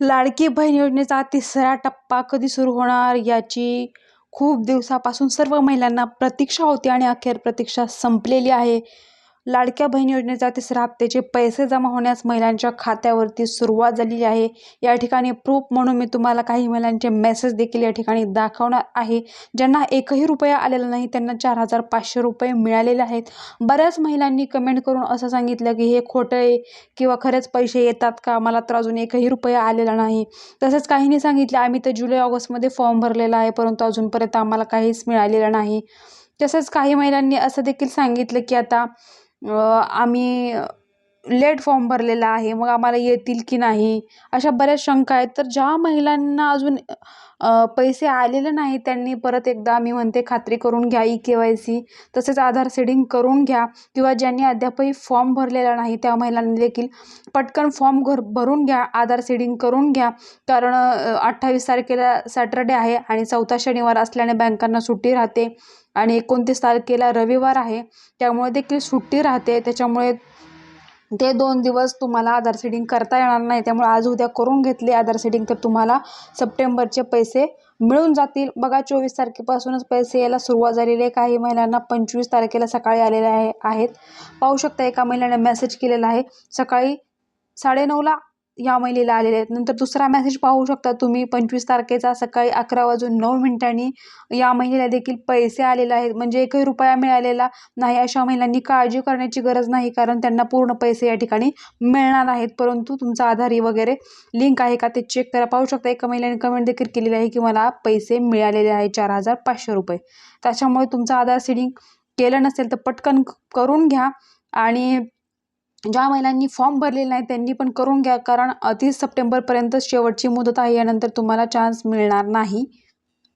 लाडकी बहीण योजनेचा तिसरा टप्पा कधी सुरू होणार याची खूप दिवसापासून सर्व महिलांना प्रतीक्षा होती आणि अखेर प्रतीक्षा संपलेली आहे. लाडक्या बहीण योजनेचा तिसऱ्या हप्त्याचे पैसे जमा होण्यास महिलांच्या खात्यावरती सुरुवात झालेली आहे. या ठिकाणी प्रूफ म्हणून मी तुम्हाला काही महिलांचे मेसेज देखील या ठिकाणी दाखवणार आहे. ज्यांना एकही रुपया आलेला नाही त्यांना चार हजार पाचशे रुपये मिळालेले आहेत. बऱ्याच महिलांनी कमेंट करून असं सांगितलं की हे खोटं आहे किंवा खरेच पैसे येतात का? मला तर अजून एकही रुपया आलेला नाही. तसंच काहींनी सांगितलं आम्ही तर जुलै ऑगस्टमध्ये फॉर्म भरलेला आहे परंतु अजूनपर्यंत आम्हाला काहीच मिळालेलं नाही. तसंच काही महिलांनी असं देखील सांगितलं की आता आम्ही लेट फॉर्म भरलेला आहे मग आम्हाला येतील की नाही? अशा बऱ्याच शंका आहेत. तर ज्या महिलांना अजून पैसे आलेले नाही त्यांनी परत एकदा मी म्हणते खात्री करून घ्या ई के वाय सी. तसेच आधार सेडिंग करून घ्या. किंवा ज्यांनी अद्यापही फॉर्म भरलेला नाही त्या महिलांनी देखील पटकन फॉर्म घर भरून घ्या. आधार सेडिंग करून घ्या. कारण अठ्ठावीस तारखेला सॅटरडे आहे आणि चौथा शनिवार असल्याने बँकांना सुट्टी राहते. आणि एकोणतीस तारखेला रविवार आहे. त्यामुळे देखील सुट्टी राहते. त्याच्यामुळे ते दोन दिवस तुम्हाला आधार सेडिंग करता येणार नाही. त्यामुळे आज उद्या करून घेतले आधार सेडिंग तर तुम्हाला सप्टेंबरचे पैसे मिळून जातील. बघा चोवीस तारखेपासूनच पैसे यायला सुरुवात झालेली आहे. काही महिलांना पंचवीस तारखेला सकाळी आलेले आहे आहेत. पाहू शकता एका महिलाने मेसेज केलेला आहे. सकाळी साडेनऊला या महिलेला आलेले आहेत. नंतर दुसरा मेसेज पाहू शकता तुम्ही. पंचवीस तारखेचा सकाळी अकरा वाजून नऊ मिनिटांनी या महिलेला देखील पैसे आलेले आहेत. म्हणजे एकही रुपया मिळालेला नाही. अशा महिलांनी काळजी करण्याची गरज नाही कारण त्यांना पूर्ण पैसे या ठिकाणी मिळणार आहेत. परंतु तुमचा आधारी वगैरे लिंक आहे का ते चेक करा. पाहू शकता एका महिलेने कमेंट देखील केलेली आहे की मला पैसे मिळालेले आहे चार हजार पाचशे रुपये. त्याच्यामुळे तुमचं आधार सीडिंग केलं नसेल तर पटकन करून घ्या. आणि ज्या महिलांनी फॉर्म भरलेले नाही त्यांनी पण करून घ्या कारण तीस सप्टेंबरपर्यंत शेवटची मुदत आहे यानंतर तुम्हाला चान्स मिळणार नाही.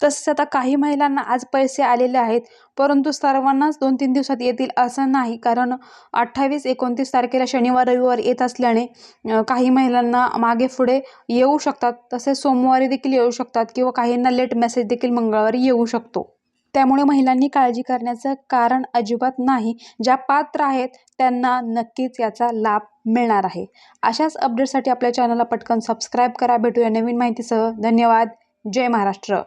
तसेच आता काही महिलांना आज पैसे आलेले आहेत परंतु सर्वांनाच दोन तीन दिवसात येतील असं नाही कारण अठ्ठावीस एकोणतीस तारखेला शनिवार रविवार येत असल्याने काही महिलांना मागे पुढे येऊ शकतात. तसेच सोमवारी देखील येऊ शकतात किंवा काहींना लेट मेसेज देखील मंगळवारी येऊ शकतो. त्यामुळे महिलांनी काळजी करण्याचं कारण अजिबात नाही. ज्या पात्र आहेत त्यांना नक्कीच याचा लाभ मिळणार आहे. अशाच अपडेटसाठी आपल्या चॅनलला पटकन सबस्क्राईब करा. भेटूया नवीन माहितीसह. धन्यवाद. जय महाराष्ट्र.